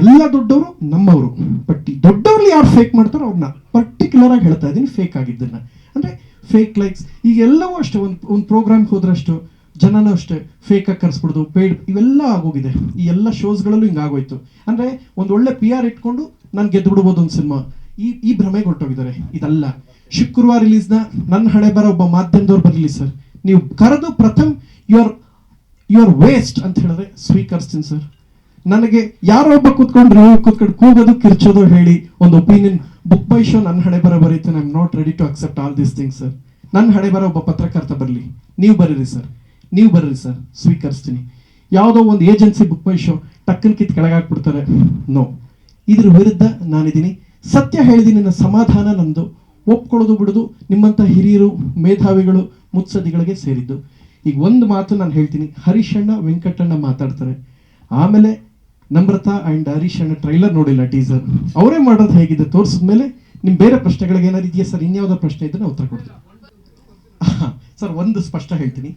ಎಲ್ಲ ದೊಡ್ಡವರು ನಮ್ಮವರು. ಬಟ್ ದೊಡ್ಡವ್ರಲ್ಲಿ ಯಾರು ಫೇಕ್ ಮಾಡ್ತಾರೋ ಅವ್ರನ್ನ ಪರ್ಟಿಕ್ಯುಲರ್ ಆಗಿ ಹೇಳ್ತಾ ಇದ್ದೀನಿ ಫೇಕ್ ಆಗಿದ್ದನ್ನ. ಅಂದ್ರೆ ಫೇಕ್ ಲೈಕ್ಸ್ ಈಗೆಲ್ಲವೂ ಅಷ್ಟೇ, ಒಂದು ಒಂದು ಪ್ರೋಗ್ರಾಮ್ ಹೋದ್ರಷ್ಟು ಜನನೂ ಅಷ್ಟೇ ಫೇಕ್ ಆಗಿ ಕರ್ಸ್ಬಿಡ್ದು ಪೇಡ್ ಇವೆಲ್ಲ ಆಗೋಗಿದೆ. ಈ ಎಲ್ಲ ಶೋಸ್ಗಳಲ್ಲೂ ಹಿಂಗೆ ಆಗೋಯ್ತು. ಅಂದ್ರೆ ಒಂದು ಒಳ್ಳೆ ಪಿ ಆರ್ ಇಟ್ಕೊಂಡು ನಾನು ಗೆದ್ದು ಬಿಡ್ಬೋದು ಒಂದು ಸಿನಿಮಾ. ಈ ಈ ಭ್ರಮೆಗೆ ಹೊರಟೋಗಿದ್ದಾರೆ ಇದಲ್ಲ. ಶುಕ್ರವಾರ ರಿಲೀಸ್ನ ನನ್ನ ಹಣೆ ಬರೋ ಒಬ್ಬ ಮಾಧ್ಯಮದವ್ರು ಬರಲಿ ಸರ್. ನೀವು ಕರೆದು ಪ್ರಥಮ್ ಯುವರ್ ಯುವರ್ ವೇಸ್ಟ್ ಅಂತ ಹೇಳಿದ್ರೆ ಸ್ವೀಕರಿಸ್ತೀನಿ ಸರ್. ನನಗೆ ಯಾರೋ ಒಬ್ಬ ಕೂತ್ಕೊಂಡು ಕೂತ್ಕೊಂಡು ಕೂಗೋದು ಕಿರ್ಚೋದು ಹೇಳಿ ಒಂದು ಒಪಿನಿಯನ್ ಬುಕ್ ಬೈ ಶೋ ನನ್ನ ಹಣೆ ಬರ ಬರೀತು. I not ready to accept all this things sir ನನ್ನ ಹಣೆ ಬರ ಒಬ್ಬ ಪತ್ರಕರ್ತ ಬರಲಿ. ನೀವು ಬರೀರಿ ಸರ್ ನೀವು ಬರೀರಿ ಸರ್ ಸ್ವೀಕರಿಸ್ತೀನಿ. ಯಾವುದೋ ಒಂದು ಏಜೆನ್ಸಿ ಬುಕ್ ಬೈ ಶೋ ಟಕ್ಕನ್ ಕಿತ್ ಕೆಳಗಾಕ್ಬಿಡ್ತಾರೆ. ನೋ ಇದ್ರ ವಿರುದ್ಧ ನಾನಿದ್ದೀನಿ. ಸತ್ಯ ಹೇಳಿದ್ದೀನಿ ನನ್ನ ಸಮಾಧಾನ ನಂದು. ಒಪ್ಕೊಳ್ಳೋದು ಬಿಡೋದು ನಿಮ್ಮಂಥ ಹಿರಿಯರು, ಮೇಧಾವಿಗಳು ಮುತ್ಸದಿಗಳಿಗೆ ಸೇರಿದ್ದು. ಈಗ ಒಂದು ಮಾತು ನಾನು ಹೇಳ್ತೀನಿ. ಹರೀಶಣ್ಣ ವೆಂಕಟಣ್ಣ ಮಾತಾಡ್ತಾರೆ. ಆಮೇಲೆ ನಮ್ರತಾ ಅಂಡ್ ಹರೀಶ್ ಅಣ್ಣ ಟ್ರೈಲರ್ ನೋಡಿಲ್ಲ ಟೀಸರ್ ಅವರೇ ಮಾಡೋದು ಹೇಗಿದೆ? ತೋರಿಸಿದ್ಮೇಲೆ ನಿಮ್ ಬೇರೆ ಪ್ರಶ್ನೆಗಳಿಗೆ ಏನಾದ್ರಿದೆಯಾ ಸರ್? ಇನ್ಯಾವುದೋ ಪ್ರಶ್ನೆ ಇದ್ರೆ ನಾನು ಉತ್ತರ ಕೊಡ್ತೀನಿ ಸರ್, ಒಂದು ಸ್ಪಷ್ಟ ಹೇಳ್ತೀನಿ.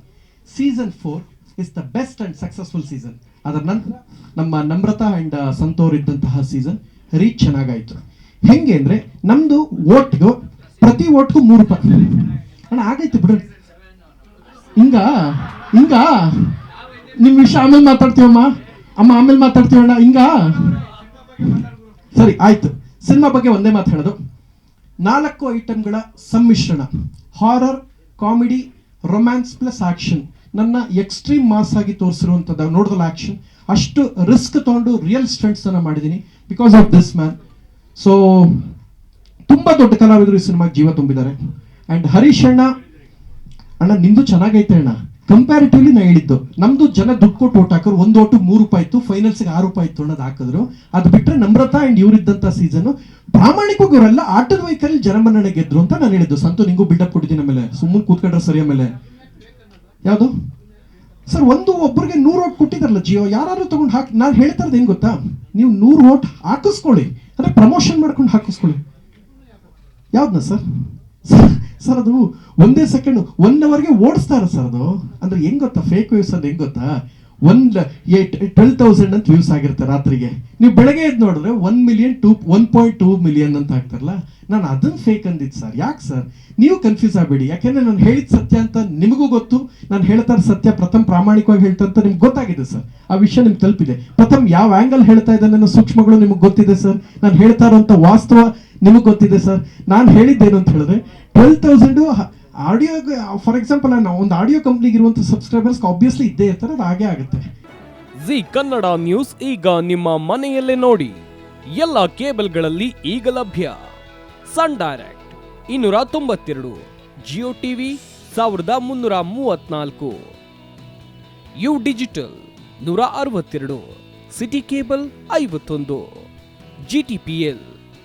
Season four is the best and successful season ಅದರ ನಂತರ ನಮ್ಮ ನಮ್ರತಾ ಅಂಡ್ ಸಂತೋರ್ ಇದ್ದಂತಹ ಸೀಸನ್ ರೀಚ್ ಚೆನ್ನಾಗಾಯ್ತು. ಹೆಂಗೆ ಅಂದ್ರೆ ನಮ್ದು ಓಟ್ಗೂ ಪ್ರತಿ ಓಟ್ಗೂ ಮೂರು ರೂಪಾಯಿ ಅಣ್ಣ, ಆಗೈತೆ ಬಿಡು. ಹಿಂಗ ಹಿಂಗ ನಿಮ್ ವಿಷಯ ಆಮೇಲೆ ಮಾತಾಡ್ತೀವಮ್ಮ. ಅಮ್ಮ, ಆಮೇಲೆ ಮಾತಾಡ್ತೀವಣ್ಣ ಹಿಂಗ? ಸರಿ, ಆಯ್ತು. ಸಿನಿಮಾ ಬಗ್ಗೆ ಒಂದೇ ಮಾತು ಹೇಳೋದು. ನಾಲ್ಕು ಐಟಮ್ಗಳ ಸಮ್ಮಿಶ್ರಣ. Horror comedy romance plus action ನನ್ನ ಎಕ್ಸ್ಟ್ರೀಮ್ ಮಾಸ್ ಆಗಿ ತೋರಿಸಿರುವಂಥದ್ದು ನೋಡಿದಲ್ಲ ಆಕ್ಷನ್ ಅಷ್ಟು ರಿಸ್ಕ್ ತೊಗೊಂಡು ರಿಯಲ್ ಸ್ಟಂಟ್ಸ್ ಅನ್ನ ಮಾಡಿದ್ದೀನಿ because of this man so ತುಂಬ ದೊಡ್ಡ ಕಲಾವಿದರು ಈ ಸಿನಿಮಾಗೆ ಜೀವ ತುಂಬಿದ್ದಾರೆ. ಆ್ಯಂಡ್ ಹರೀಶ್ ಅಣ್ಣ ಅಣ್ಣ, ನಿಂದು ಚೆನ್ನಾಗೈತೆ ಅಣ್ಣ. ಕಂಪ್ಯಾರಿಟಿವ್ಲಿ ನಾ ಹೇಳಿದ್ದು, ನಮ್ದು ಜನ ದುಡ್ಡು ಕೊಟ್ಟು ಓಟ್ ಹಾಕೋರು ಒಂದು ಓಟು ಮೂರು ರೂಪಾಯಿ ಇತ್ತು ಫೈನಲ್ಸ್ಗೆ ಆರು ರೂಪಾಯಿ ಇತ್ತು ಅನ್ನೋದು ಹಾಕಿದ್ರು. ಅದು ಬಿಟ್ಟರೆ ನಮ್ರತಾ ಅಂಡ್ ಇವರಿದ್ದಂಥ ಸೀಸನ್ ಪ್ರಾಮಾಣಿಕವಾಗಿ ಇವರೆಲ್ಲ ಆಟದ ವೈಕಲ್ಲಿ ಜನಮನ್ನಣೆ ಗೆದ್ರು ಅಂತ ನಾನು ಹೇಳಿದ್ದು. ಸಂತು, ನಿಂಗೂ ಬಿಲ್ಡಪ್ ಕೊಟ್ಟಿದ್ದೀನಿ ಆಮೇಲೆ. ಸುಮ್ಮನೆ ಕೂತ್ಕೊಂಡ್ರೆ ಸರಿ ಆಮೇಲೆ. ಯಾವುದು? ಸರ್, ಒಂದು ಒಬ್ಬರಿಗೆ ನೂರು ಓಟ್ ಕೊಟ್ಟಿದ್ದಾರಲ್ಲ ಜಿಯೋ ಯಾರು ತಗೊಂಡು ಹಾಕಿ, ನಾನು ಹೇಳ್ತಾ ಗೊತ್ತಾ? ನೀವು ನೂರು ಓಟ್ ಹಾಕಿಸ್ಕೊಳ್ಳಿ. ಅಂದ್ರೆ ಪ್ರಮೋಷನ್ ಮಾಡ್ಕೊಂಡು ಹಾಕಿಸ್ಕೊಳ್ಳಿ. ಯಾವ್ದನ್ನ ಸರ್ ಸರ್, ಅದು ಒಂದೇ ಸೆಕೆಂಡ್ ಒನ್ ಅವರ್ಗೆ ಓಡಿಸ್ತಾರ ಸರ್ ಅದು. ಅಂದ್ರೆ ಹೆಂಗ್ ಗೊತ್ತಾ? ಫೇಕ್ ವ್ಯೂಸ್ ಅದು ಹೆಂಗ್ ಗೊತ್ತಾ? ಒಂದ್ ಟ್ವೆಲ್ ತೌಸಂಡ್ ಅಂತ ವ್ಯೂಸ್ ಆಗಿರ್ತಾರೆ ರಾತ್ರಿಗೆ. ನೀವು ಬೆಳಗ್ಗೆ ಎದ್ದು ನೋಡಿದ್ರೆ one million two one point two million ಅಂತ ಆಗ್ತಾರಲ್ಲ, ನಾನು ಅದನ್ನ ಫೇಕ್ ಅಂದಿದ್ದು ಸರ್. ಯಾಕೆ ಸರ್? ನೀವು ಕನ್ಫ್ಯೂಸ್ ಆಗಬೇಡಿ. ಯಾಕೆಂದ್ರೆ ನಾನು ಹೇಳಿದ ಸತ್ಯ ಅಂತ ನಿಮಗೂ ಗೊತ್ತು. ನಾನು ಹೇಳ್ತಾರೆ ಸತ್ಯ ಪ್ರಥಮ್ ಪ್ರಾಮಾಣಿಕವಾಗಿ ಹೇಳ್ತಾ ಅಂತ ನಿಮ್ಗೆ ಗೊತ್ತಾಗಿದೆ ಸರ್. ಆ ವಿಷಯ ನಿಮ್ಗೆ ತಲುಪಿದೆ. ಪ್ರಥಮ್ ಯಾವ ಆ್ಯಂಗಲ್ ಹೇಳ್ತಾ ಇದ್ದಾನೆ ಸೂಕ್ಷ್ಮಗಳು ನಿಮಗೆ ಗೊತ್ತಿದೆ ಸರ್. ನಾನು ಹೇಳ್ತಾ ಇರೋಂಥ ವಾಸ್ತವ ನಿಮಗೆ ಗೊತ್ತಿದೆ ಸರ್ ನಾನು ಹೇಳಿದ್ದೇನು ಅಂತ ಹೇಳಿದ್ರೆ twelve thousand audio for example ನಾವು ಒಂದು ಆಡಿಯೋ ಕಂಪ್ನಿಗೆ ಇರುವಂಥ ಸಬ್ಸ್ಕ್ರೈಬರ್ಸ್ ಆಬ್ವಿಯಸ್ಲಿ ಇದ್ದೇ ಇರ್ತಾರೆ, ಅದು ಹಾಗೆ ಆಗುತ್ತೆ. ಜಿ ಕನ್ನಡ ನ್ಯೂಸ್ ಈಗ ನಿಮ್ಮ ಮನೆಯಲ್ಲೇ ನೋಡಿ. ಎಲ್ಲ ಕೇಬಲ್ಗಳಲ್ಲಿ ಈಗ ಲಭ್ಯ. ಸನ್ ಡೈರೆಕ್ಟ್, ಇನ್ನೂರ ತೊಂಬತ್ತೆರಡು, ಜಿಯೋ ಟಿವಿ, ಸಾವಿರದ ಮುನ್ನೂರ ಮೂವತ್ನಾಲ್ಕು. ಯು ಡಿಜಿಟಲ್, ನೂರ ಅರವತ್ತೆರಡು, ಸಿಟಿ ಕೇಬಲ್ ಐವತ್ತೊಂದು, ಜಿ ಟಿ ಪಿ ಎಲ್.